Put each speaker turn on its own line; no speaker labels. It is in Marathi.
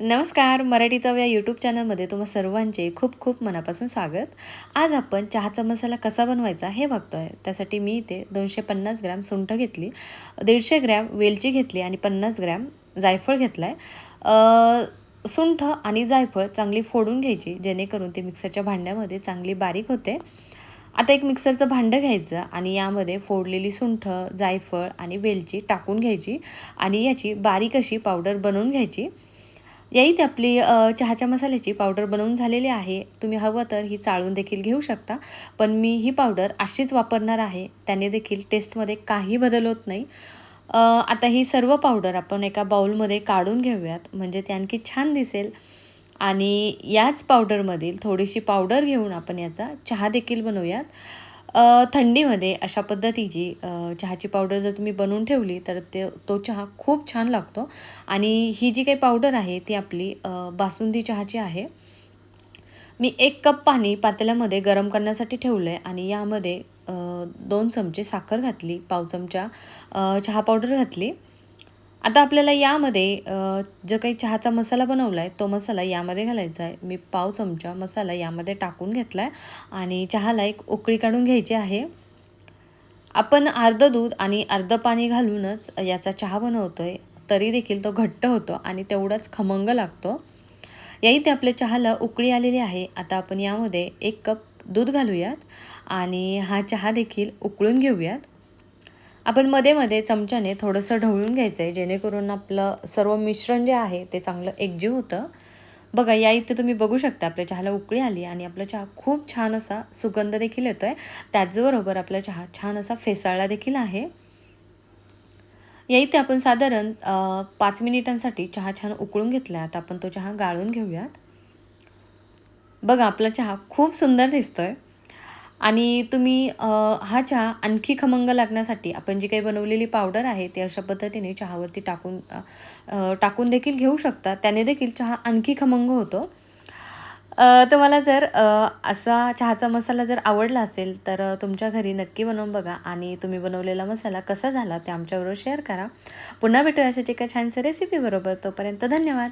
नमस्कार मराठी चव या यूट्यूब चॅनलमध्ये तुम्हा सर्वांचे खूप खूप मनापासून स्वागत. आज आपण चहाचा मसाला कसा बनवायचा हे बघतो आहे त्यासाठी मी इथे दोनशे पन्नास ग्रॅम सुंठ घेतली दीडशे ग्रॅम वेलची घेतली आणि पन्नास ग्रॅम जायफळ घेतला आहे सुंठ आणि जायफळ चांगली फोडून घ्यायची जेणेकरून ती मिक्सरच्या भांड्यामध्ये चांगली बारीक होते. आता एक मिक्सरचं भांडं घ्यायचं आणि यामध्ये फोडलेली सुंठ जायफळ आणि वेलची टाकून घ्यायची आणि याची बारीक अशी पावडर बनवून घ्यायची. याईत आपली चहाच्या मसाल्याची पावडर बनवून झालेली आहे. तुम्ही हवं तर ही चाळून देखील घेऊ शकता. पण मी ही पावडर अशीच वापरणार आहे. त्याने देखील टेस्टमध्ये काही बदल होत नाही. आता ही सर्व पावडर आपण एका बाउलमध्ये काढून घेऊयात. म्हणजे ते आणखी छान दिसेल. आणि याच पावडरमधील थोडीशी पावडर घेऊन आपण याचा चहा देखील बनवूयात. थंडीमध्ये अशा पद्धतीची चहाची पावडर जर तुम्ही बनवून ठेवली तर ते तो चहा खूप छान लागतो. आणि ही जी काही पावडर आहे ती आपली बासुंदी चहाची आहे. मी एक कप पाणी पातेल्यामध्ये गरम करण्यासाठी ठेवलं आहे आणि यामध्ये दोन चमचे साखर घातली पाव चमचा चहा पावडर घातली. आता आपल्याला यामध्ये जो काही चहाचा मसाला बनवला आहे तो मसाला यामध्ये घालायचा आहे मी पाव चमचा मसाला यामध्ये टाकून घेतला आहे आणि चहाला एक उकळी काढून घ्यायची आहे. आपण अर्धं दूध आणि अर्धं पाणी घालूनच याचा चहा बनवतो आहे तरी देखील तो घट्ट होतो आणि तेवढाच खमंग लागतो. या इथे आपल्या चहाला उकळी आलेली आहे. आता आपण यामध्ये एक कप दूध घालूयात आणि हा चहा देखील उकळून घेऊयात. आपण मध्ये मध्ये चमच्याने थोडंसं ढवळून घ्यायचं आहे जेणेकरून आपलं सर्व मिश्रण जे आहे ते चांगलं एकजीव होतं. बघा या इथे तुम्ही बघू शकता आपल्या चहाला उकळी आली आणि आपला चहा खूप छान असा सुगंध देखील येतो आहे त्याचबरोबर आपला चहा छान असा फेसाळला देखील आहे. या इथे आपण साधारण पाच मिनिटांसाठी चहा छान उकळून घेतला आता आपण तो चहा गाळून घेऊयात. बघा आपला चहा खूप सुंदर दिसतोय. आणि तुम्ही हा चहा आणखी खमंग लागण्यासाठी आपण जी काही बनवलेली पावडर आहे ते अशा पद्धतीने चहावरती टाकून टाकून देखील घेऊ शकता. त्याने देखील चहा आणखी खमंग होतो. तुम्हाला जर असा चहाचा मसाला जर आवडला असेल तर तुमच्या घरी नक्की बनवून बघा आणि तुम्ही बनवलेला मसाला कसा झाला ते आमच्याबरोबर शेअर करा. पुन्हा भेटूया अशाच एका छानशा रेसिपीबरोबर तोपर्यंत धन्यवाद.